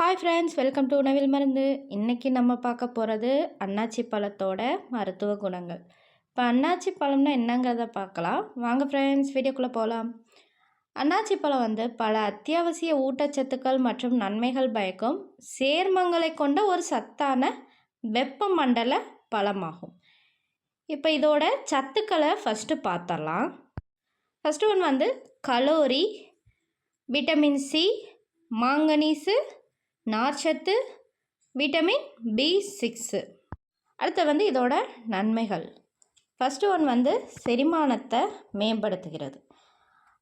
Hi friends welcome to உணவில் மருந்து இன்றைக்கி நம்ம பார்க்க போகிறது அன்னாச்சி பழத்தோட மருத்துவ குணங்கள் இப்போ அன்னாச்சி பழம்னா என்னங்கிறத பார்க்கலாம் வாங்க ஃப்ரெண்ட்ஸ் வீடியோக்குள்ளே போகலாம் அன்னாச்சி பழம் வந்து பல அத்தியாவசிய ஊட்டச்சத்துக்கள் மற்றும் நன்மைகள் பயக்கும் சேர்மங்களை கொண்ட ஒரு சத்தான வெப்பமண்டல பழமாகும் இப்போ இதோட சத்துக்களை ஃபஸ்ட்டு பார்த்தரலாம் ஃபஸ்ட்டு ஒன் வந்து கலோரி விட்டமின் சி மாங்கனீஸு நார்ச்சத்து விட்டமின் பி சிக்ஸு. அடுத்து வந்து இதோட நன்மைகள். ஃபஸ்ட்டு ஒன் வந்து செரிமானத்தை மேம்படுத்துகிறது.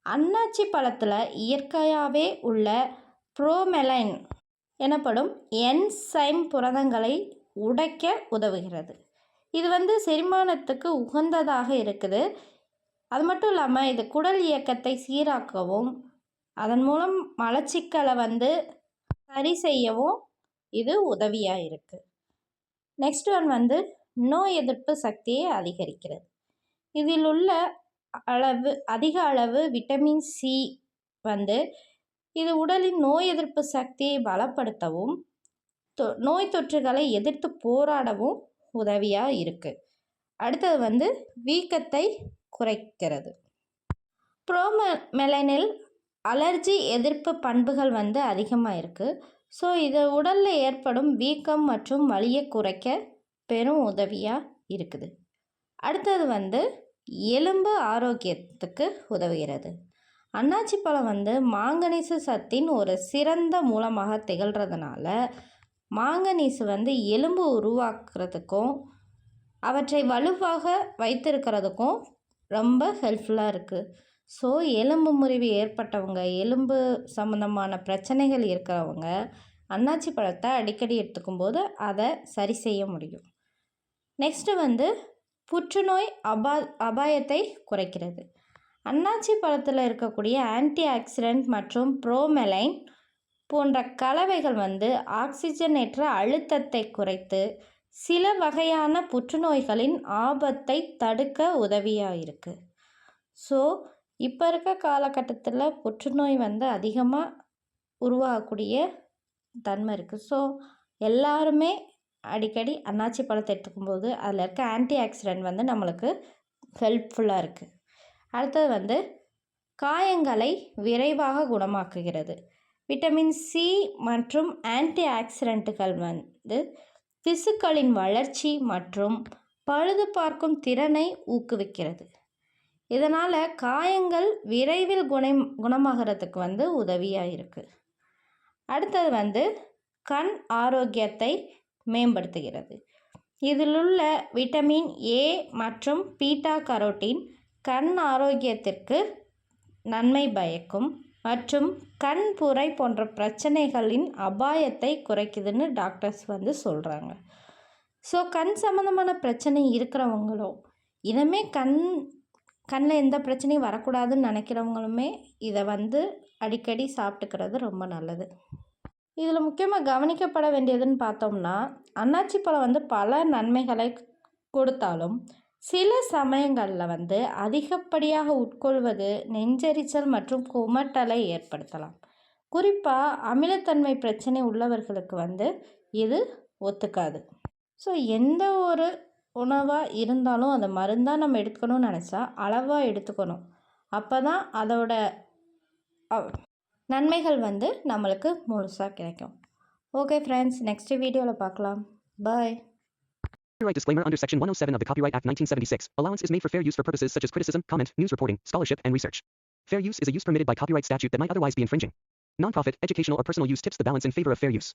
அன்னாச்சி பழத்தில் இயற்கையாகவே உள்ள ப்ரோமெலைன் எனப்படும் என்சைம் புரதங்களை உடைக்க உதவுகிறது. இது வந்து செரிமானத்துக்கு உகந்ததாக இருக்குது. அது மட்டும் இல்லாமல் இது குடல் இயக்கத்தை சீராக்கவும் அதன் மூலம் மலச்சிக்கலை வந்து சரி செய்யவும் இது உதவியாக இருக்குது நெக்ஸ்ட் ஒன் வந்து நோய் எதிர்ப்பு சக்தியை அதிகரிக்கிறது. இதில் உள்ள அளவு அதிக அளவு விட்டமின் சி வந்து இது உடலின் நோய் எதிர்ப்பு சக்தியை பலப்படுத்தவும் தொ நோய் தொற்றுகளை எதிர்த்து போராடவும் உதவியாக இருக்குது அடுத்தது வந்து வீக்கத்தை குறைக்கிறது. ப்ரோம மெலனில் அலர்ஜி எதிர்ப்பு பண்புகள் வந்து அதிகமாக இருக்குது ஸோ இது உடலில் ஏற்படும் வீக்கம் மற்றும் வலியை குறைக்க பெரும் உதவியாக இருக்குது. அடுத்தது வந்து எலும்பு ஆரோக்கியத்துக்கு உதவுகிறது. அன்னாச்சி பழம் வந்து மாங்கனீசு சத்தின் ஒரு சிறந்த மூலமாக திகழ்கிறதுனால மாங்கனீசு வந்து எலும்பு உருவாக்குறதுக்கும் அவற்றை வலுவாக வைத்திருக்கிறதுக்கும் ரொம்ப ஹெல்ப்ஃபுல்லாக இருக்குது ஸோ எலும்பு முறிவு ஏற்பட்டவங்க எலும்பு சம்மந்தமான பிரச்சனைகள் இருக்கிறவங்க அன்னாச்சி பழத்தை அடிக்கடி எடுத்துக்கும் போது அதை சரி செய்ய முடியும். நெக்ஸ்ட்டு வந்து புற்றுநோய் அபா அபாயத்தை குறைக்கிறது. அன்னாச்சி பழத்தில் இருக்கக்கூடிய ஆன்டி ஆக்சிடென்ட் மற்றும் ப்ரோமெலைன் போன்ற கலவைகள் வந்து ஆக்சிஜனேற்ற அழுத்தத்தை குறைத்து சில வகையான புற்றுநோய்களின் ஆபத்தை தடுக்க உதவியாக இருக்குது ஸோ இப்போ இருக்க காலகட்டத்தில் புற்றுநோய் வந்து அதிகமாக உருவாகக்கூடிய தன்மை இருக்குது ஸோ எல்லாருமே அடிக்கடி அன்னாச்சி பழத்தை எடுத்துக்கும்போது அதில் இருக்க ஆன்டி ஆக்சிடென்ட் வந்து நம்மளுக்கு ஹெல்ப்ஃபுல்லாக இருக்குது அடுத்தது வந்து காயங்களை விரைவாக குணமாக்குகிறது. விட்டமின் சி மற்றும் ஆன்டி ஆக்சிடென்ட்டுகள் வந்து திசுக்களின் வளர்ச்சி மற்றும் பழுது பார்க்கும் திறனை ஊக்குவிக்கிறது. இதனால் காயங்கள் விரைவில் குணம் குணமாகறதுக்கு வந்து உதவியாக இருக்குது அடுத்தது வந்து கண் ஆரோக்கியத்தை மேம்படுத்துகிறது. இதில் உள்ள விட்டமின் ஏ மற்றும் பீட்டா கரோட்டின் கண் ஆரோக்கியத்திற்கு நன்மை பயக்கும் மற்றும் கண் புரை போன்ற பிரச்சனைகளின் அபாயத்தை குறைக்குதுன்னு டாக்டர்ஸ் வந்து சொல்கிறாங்க ஸோ கண் சம்மந்தமான பிரச்சனை இருக்கிறவங்களோ இனிமேல் கண் கண்ணில் எந்த பிரச்சனையும் வரக்கூடாதுன்னு நினைக்கிறவங்களுமே இதை வந்து அடிக்கடி சாப்பிட்டுக்கிறது ரொம்ப நல்லது. இதில் முக்கியமாக கவனிக்கப்பட வேண்டியதுன்னு பார்த்தோம்னா அன்னாச்சி பழம் வந்து பல நன்மைகளை கொடுத்தாலும் சில சமயங்களில் வந்து அதிகப்படியாக உட்கொள்வது நெஞ்செரிச்சல் மற்றும் குமட்டலை ஏற்படுத்தலாம். குறிப்பாக அமிலத்தன்மை பிரச்சனை உள்ளவர்களுக்கு வந்து இது ஒத்துக்காது. ஸோ எந்த ஒரு உணவாக இருந்தாலும் அதை மருந்தாக நம்ம எடுத்துக்கணும்னு நினச்சா அளவாக எடுத்துக்கணும் அப்போ தான் அதோட நன்மைகள் வந்து நம்மளுக்கு முழுசாக கிடைக்கும் ஓகே ஃப்ரெண்ட்ஸ் நெக்ஸ்ட் வீடியோவில் பார்க்கலாம் பாய் Copyright disclaimer under Section 107 of the Copyright Act 1976. Allowance is made for fair use for purposes such as criticism, comment, news reporting, scholarship, and research. Fair use is a use permitted by copyright statute that might otherwise be infringing. Nonprofit, educational, or personal use tips the balance in favor of fair use.